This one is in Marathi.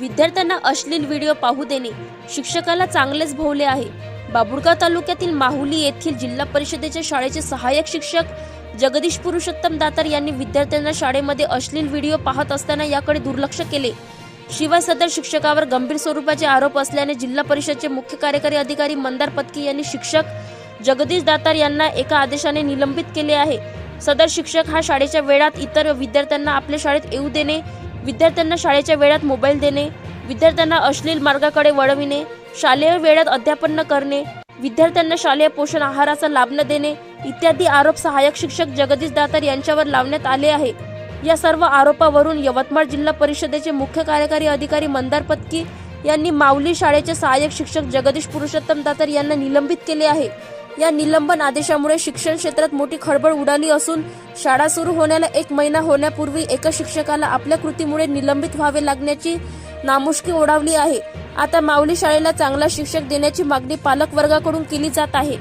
विद्यार्थ्यांना अश्लील व्हिडिओ पाहू देणे शिक्षकाला चांगलेच भोवले आहे. बाबुळगाव तालुक्यातील माहुली येथील जिल्हा परिषदेच्या शाळेचे सहाय्यक शिक्षक जगदीश पुरुषोत्तम दातार यांनी विद्यार्थ्यांना शाळेमध्ये अश्लील व्हिडिओ पाहत असताना याकडे दुर्लक्ष केले. शिवाय सदर शिक्षकावर गंभीर स्वरूपाचे आरोप असल्याने जिल्हा परिषदचे मुख्य कार्यकारी अधिकारी मंदार पत्की यांनी शिक्षक जगदीश दातार यांना एका आदेशाने निलंबित केले आहे. सदर शिक्षक हा शाळेच्या वेळात इतर विद्यार्थ्यांना आपल्या शाळेत येऊ देणे विद्यार्थ्यांना शाळेच्या वेळात मोबाईल देणे विद्यार्थ्यांना अश्लील मार्गाकडे वळविणे शालेय वेळात अध्यापन न करणे विद्यार्थ्यांना शालेय पोषण आहाराचा लाभ न देणे इत्यादी आरोप सहाय्यक शिक्षक जगदीश दातार यांच्यावर लावण्यात आले आहे. या सर्व आरोपावरून यवतमाळ जिल्हा परिषदेचे मुख्य कार्यकारी अधिकारी मंदार पत्की यांनी माऊली शाळेचे सहाय्यक शिक्षक जगदीश पुरुषोत्तम दातार यांना निलंबित केले आहे. या निलंबन आदेशामुळे शिक्षण क्षेत्रात मोठी खळबळ उडाली असून शाळा सुरू होण्याला एक महिना होण्यापूर्वी एका शिक्षकाला आपल्या कृतीमुळे निलंबित व्हावे लागण्याची नामुष्की ओढावली आहे. आता माऊली शाळेला चांगला शिक्षक देण्याची मागणी पालक वर्गाकडून केली जात आहे.